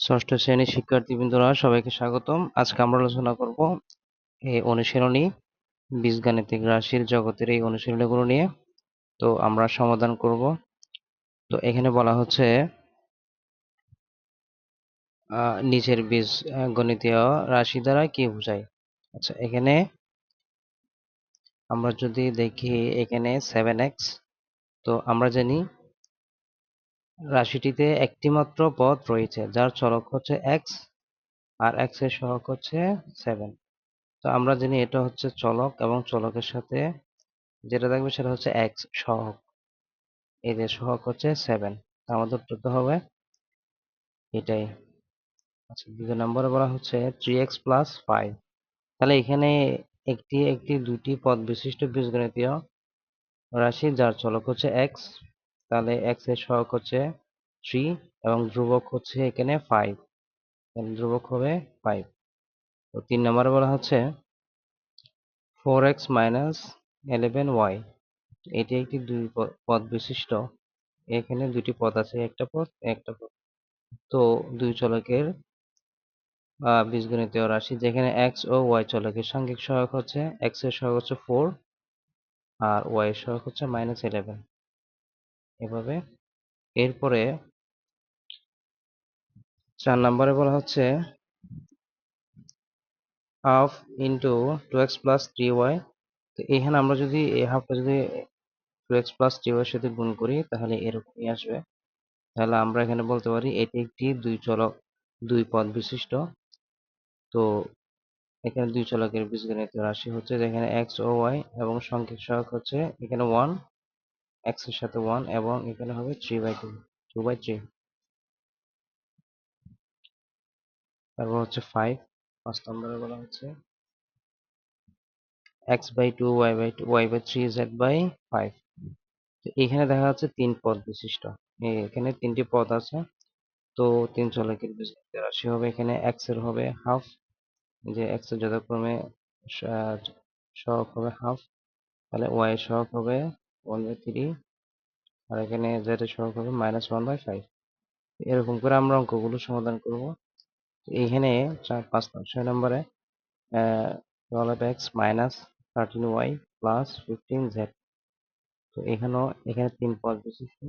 ষষ্ঠ শ্রেণির শিক্ষার্থীবৃন্দরা সবাইকে স্বাগতম। আজকে আমরা আলোচনা করব এই অনুশীলনী, বীজগাণিতিক রাশির জগতের এই অনুশীলনীগুলো নিয়ে। তো আমরা সমাধান করব। তো এখানে বলা হচ্ছে নিচের বীজ গণিতীয় রাশি দ্বারা কি বোঝায়? আচ্ছা এখানে আমরা যদি দেখি এখানে সেভেন এক্স তো আমরা জানি রাশিটিতে একটি মাত্র পদ রয়েছে, যার চলক হচ্ছে এক্স আর এক্সের সহগ হচ্ছে সেভেন তো আমরা জানি এটা হচ্ছে চলক এবং চলকের সাথে যেটা থাকবে সেটা হচ্ছে এক্স সহগ। এই যে সহগ হচ্ছে সেভেন আমাদের উত্তরটা হবে এটাই। আচ্ছা দ্বিতীয় নম্বরে বলা হচ্ছে থ্রি এক্স প্লাস ফাইভ তাহলে এখানে একটি একটি, দুটি পদ বিশিষ্ট বীজগণিতীয় রাশি, যার চলক হচ্ছে এক্স তাহলে এক্সের সহগ হচ্ছে থ্রি এবং ধ্রুবক হচ্ছে এখানে ফাইভ ধ্রুবক হবে ফাইভ তো তিন নম্বরে বলা হচ্ছে four X minus eleven Y এটি একটি দুই পদ বিশিষ্ট। এখানে দুটি পদ আছে, একটা পদ একটা পদ। তো দুই চলকের বীজগণিতীয় রাশি, যেখানে এক্স ও ওয়াই চলকের সাংখ্যিক সহায়ক হচ্ছে এক্সের সহায়ক হচ্ছে ফোর আর ওয়াই এর সহায়ক হচ্ছে মাইনাস ইলেভেন এভাবে। এরপরে চার নম্বরে বলা হচ্ছে half into two X plus three Y. তো এখানে আমরা যদি, এই হাফটা যদি two X plus three Y সাথে গুণ করি, তাহলে এরকমই আসবে। তাহলে আমরা এখানে বলতে পারি এটি একটি দুই চলক, দুই পদ বিশিষ্ট। তো এখানে দুই চলকের বীজগণিতীয় রাশি হচ্ছে যেখানে এক্স ও ওয়াই এবং সংখ্যক সহগ হচ্ছে এখানে ওয়ান। এক্সের সাথে ওয়ান এবং এখানে হবে three by two two by three তারপর হচ্ছে ফাইভ পাঁচ নম্বরে বলা হচ্ছে X by two Y by two Y by three Z by five এখানে দেখা যাচ্ছে তিন পদ বিশিষ্ট। এখানে তিনটি পদ আছে, তো তিন চলকের বীজগণিতীয় রাশি হবে। এখানে এক্সের হবে হাফ যে এক্সের যথাক্রমে সহগ হবে হাফ তাহলে ওয়াই এর সহগ হবে ওয়ান বাই থ্রি আর এখানে জেড এর সহগ হবে মাইনাস ওয়ান বাই ফাইভ এরকম করে আমরা অঙ্কগুলো সমাধান করব। এইখানে চার, পাঁচ ছয় নম্বরে twelve X minus thirteen Y plus fifteen Z তো এখানেও, এখানে তিন পদ বিশিষ্ট,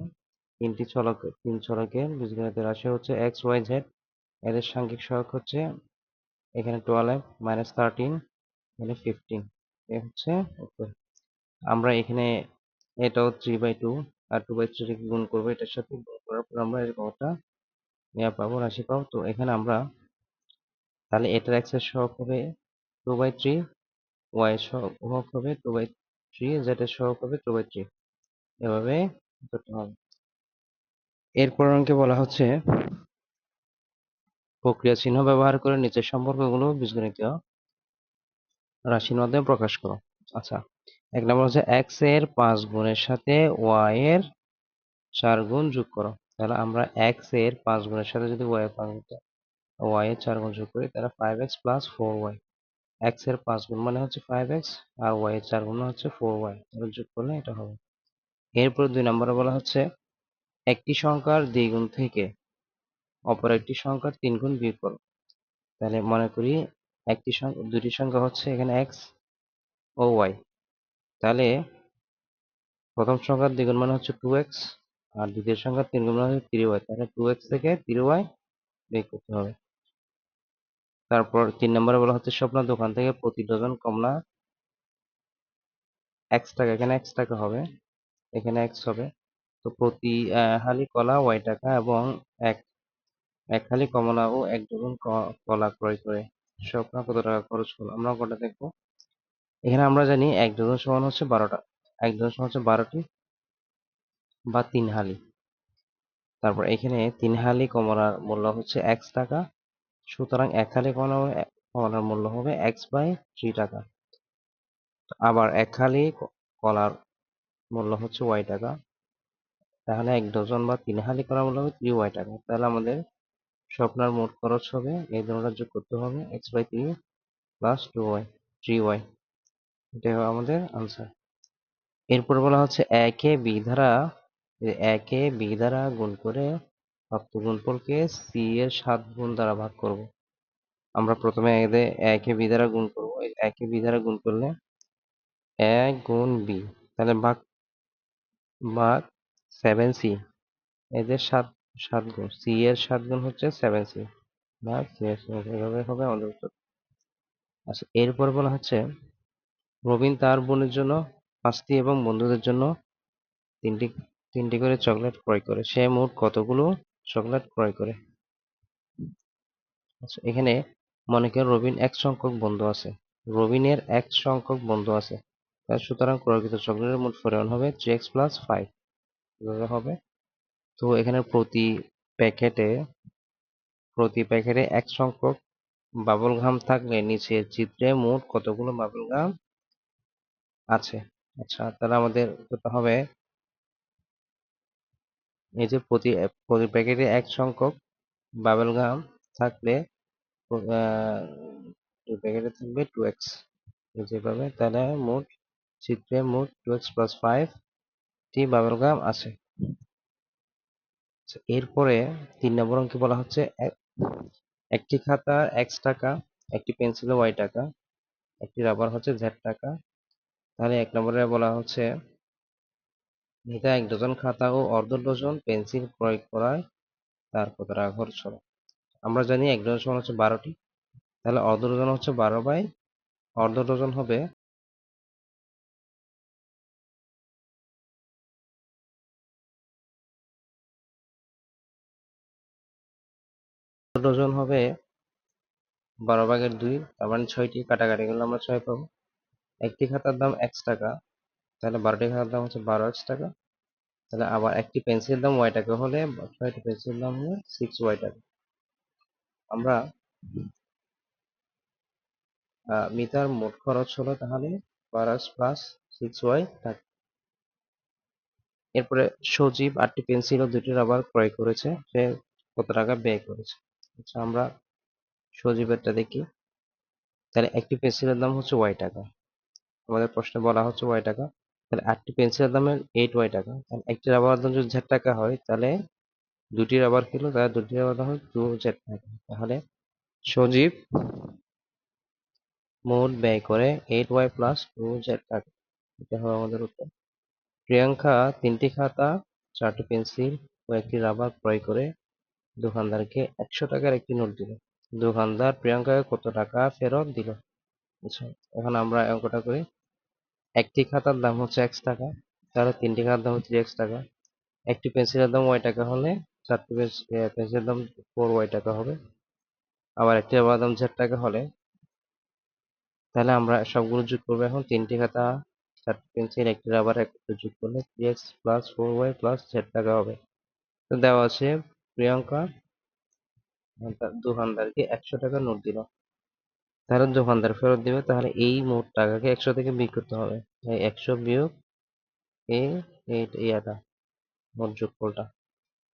তিনটি চলক, তিন চলকের বীজগণিতের রাশি হচ্ছে এক্স ওয়াই জেড এদের সাংখ্যিক সহগ হচ্ছে এখানে টুয়েলভ মাইনাস থার্টিন এখানে ফিফটিন এ হচ্ছে আমরা এখানে এটাও থ্রি বাই টু আর টু বাই থ্রি গুণ করব? এটার সাথে গুণ করার পর আমরা এরকম একটা ইয়া পাবো রাশি পাবো তো এখানে আমরা তাহলে এটার এক্সের সহগ হবে টু বাই থ্রি ওয়াই সহগ হবে টু বাই থ্রি জেড এর সহগ হবে টু বাই থ্রি এভাবে করতে হবে। এরপর অঙ্কে বলা হচ্ছে প্রক্রিয়া চিহ্ন ব্যবহার করে নিচের সম্পর্কগুলো বীজগণিতীয় রাশির মাধ্যমে প্রকাশ করো। আচ্ছা এক নম্বর হচ্ছে এক্সের পাঁচ গুণের সাথে ওয়াই এর চার গুণ যোগ করো। তাহলে আমরা এক্সের পাঁচ গুণের সাথে যদি ওয়াই এর পাঁচ ওয়াই এর চার গুণ যোগ করি, তাহলে five X plus four Y এক্সের পাঁচ গুণ মানে হচ্ছে ফাইভ এক্স আর ওয়াই এর চার গুণ হচ্ছে ফোর ওয়াই তাহলে যোগ করলে এটা হবে। এরপর দুই নম্বরে বলা হচ্ছে, একটি সংখ্যার দ্বিগুণ থেকে অপর একটি সংখ্যার তিন গুণ বিয়োগ করো। তাহলে মনে করি একটি সংখ্যা, দুটি সংখ্যা হচ্ছে এখানে এক্স ও ওয়াই তাহলে প্রথম সংখ্যার দ্বিগুণ মানে হচ্ছে টু এক্স আর দ্বিতীয় সংখ্যার তিন গুণ মানে হচ্ছে থ্রি ওয়াই তাহলে টু এক্স থেকে থ্রি ওয়াই বের করতে হবে। তারপর তিন নম্বরে বলা হচ্ছে স্বপ্ন দোকান থেকে প্রতি ডজন কমলা এক্স টাকা, এখানে এক্স টাকা হবে, এখানে এক্স হবে। তো প্রতি হালি কলা ওয়াই টাকা এবং এক এক হালি কমলা ও এক ডজন কলা ক্রয় করে। স্বপ্ন কত টাকা খরচ হলো আমরা কটা দেখব? এখানে আমরা জানি এক ডজন সমান হচ্ছে বারোটা। এক ডজন সমান হচ্ছে বারোটি বা তিন হালি। তারপর এখানে তিন হালি কমলার মূল্য হচ্ছে এক্স টাকা। সুতরাং এক হালি কমলা কমলার মূল্য হবে এক্স বাই থ্রি টাকা। আবার এক হালি কলার মূল্য হচ্ছে ওয়াই টাকা। তাহলে এক ডজন বা তিন হালি কলার মূল্য হবে থ্রি ওয়াই টাকা। তাহলে আমাদের স্বপ্নার মোট খরচ হবে, এই দুটোটা যোগ করতে হবে X by three plus two Y three Y হবে আমাদের আনসার এরপর বলা হচ্ছে একে বি এ একে বি দ্বারা গুণ করে প্রাপ্ত গুণফলকে সি এর সাত গুণ দ্বারা ভাগ করব। আমরা প্রথমে এদের একে বি দ্বারা গুণ করব। একে বি দ্বারা গুণ করলে এক গুণ বি তাহলে ভাগ ভাগ সেভেন সি এদের সাত সাত গুণ সি এর সাত গুণ হচ্ছে সেভেন সি ভাগ সি এর। এভাবে হবে আমাদের উত্তর। আচ্ছা এরপর বলা হচ্ছে রবিন তার বোনের জন্য পাঁচটি এবং বন্ধুদের জন্য তিনটি তিনটি করে চকলেট ক্রয় করে। সে মোট কতগুলো চকলেট ক্রয় করে? আচ্ছা এখানে মনে করেন রবিন এক সংখ্যক বন্ধু আছে। রবিনের এক সংখ্যক বন্ধু আছে। সুতরাং ক্রয়কৃত চকলেটের মোট পরিমাণ হবে থ্রি এক্স প্লাস ফাইভ হবে। তো এখানে প্রতি প্যাকেটে প্রতি প্যাকেটে এক সংখ্যক বাবল গাম থাকলে নিচের চিত্রে মোট কতগুলো বাবল গাম আছে। আচ্ছা তাহলে আমাদের করতে হবে এই যে প্রতি প্রতি প্যাকেটে এক সংখ্যক বাবল গাম থাকলে প্যাকেটে থাকবে টু এক্স যেভাবে তাহলে মোট চিত্রে মোট টু এক্স প্লাস ফাইভ টি বাবল গাম আছে। আচ্ছা, এরপরে তিন নম্বর অঙ্কে বলা হচ্ছে এক- একটি খাতা এক্স টাকা একটি পেন্সিলে ওয়াই টাকা একটি রাবার হচ্ছে জেড টাকা তাহলে এক নম্বরে বলা হচ্ছে, নিতা এক ডজন খাতা ও অর্ধ ডজন পেন্সিল ক্রয় করায় তার কত টাকা খরচ হলো আমরা জানি এক ডজন সমান হচ্ছে বারোটি, তাহলে অর্ধ ডজন হচ্ছে বারো বাই অর্ধ ডজন হবে ডজন হবে বারো ভাগের দুই, তার মানে ছয়টি। কাটাকাটি করলে আমরা ছয় পাবো। একটি খাতার দাম এক্স টাকা, তাহলে বারোটি খাতার দাম হচ্ছে বারো এক্স টাকা, তাহলে আবার একটি পেন্সিলের দাম ওয়াই টাকা হলে ছয়টি পেন্সিল দাম হলে সিক্স ওয়াই টাকা। আমরা মিতার মোট খরচ হলো তাহলে বারো প্লাস সিক্স ওয়াই টাকা এরপরে সজীব আটটি পেন্সিল ও দুটি রাবার ক্রয় করেছে, সে কত টাকা ব্যয় করেছে? আচ্ছা আমরা সজীবেরটা দেখি। তাহলে একটি পেন্সিলের দাম হচ্ছে ওয়াই টাকা। আমাদের প্রশ্নে বলা হচ্ছে ওয়াই টাকা, তাহলে আটটি পেন্সিলের দাম এইট ওয়াই টাকা। তাহলে একটি রাবার দাম যদি জেড টাকা হয়, তাহলে দুটি রাবার কিলো তাহলে দুটি রাবার দাম টু জেড টাকা। তাহলে সজীব মোট ব্যয় করে eight Y plus two Z টাকা। এটা হবে আমাদের উত্তর। প্রিয়াঙ্কা তিনটি খাতা, চারটি পেন্সিল ও একটি রাবার ক্রয় করে দোকানদারকে একশো টাকার একটি নোট দিল। দোকানদার প্রিয়াঙ্কাকে কত টাকা ফেরত দিল? আচ্ছা এখন আমরা অঙ্কটা করি। একটি খাতার দাম হচ্ছে এক্স টাকা, তাহলে তিনটি খাতার দাম হচ্ছে এক্স টাকা। একটি পেন্সিলের দাম ওয়াই টাকা হলে চারটি পেন্সিলের দাম ফোর ওয়াই টাকা হবে। আবার একটি রাবার দাম জেড টাকা হলে, তাহলে আমরা সবগুলো যোগ করব এখন তিনটি খাতা, চারটি পেন্সিল, একটি রাবার একত্রে যোগ করলে three X plus four Y plus Z টাকা হবে। তো দেওয়া আছে প্রিয়াঙ্কা দোকানদারকে একশো টাকা নোট দিল। তাহলে দোকানদার ফেরত দিবে, তাহলে এই মোট টাকাকে একশো থেকে বিয়োগ করতে হবে। একশো বিয়োগ এ এইটা মোট যোগফলটা।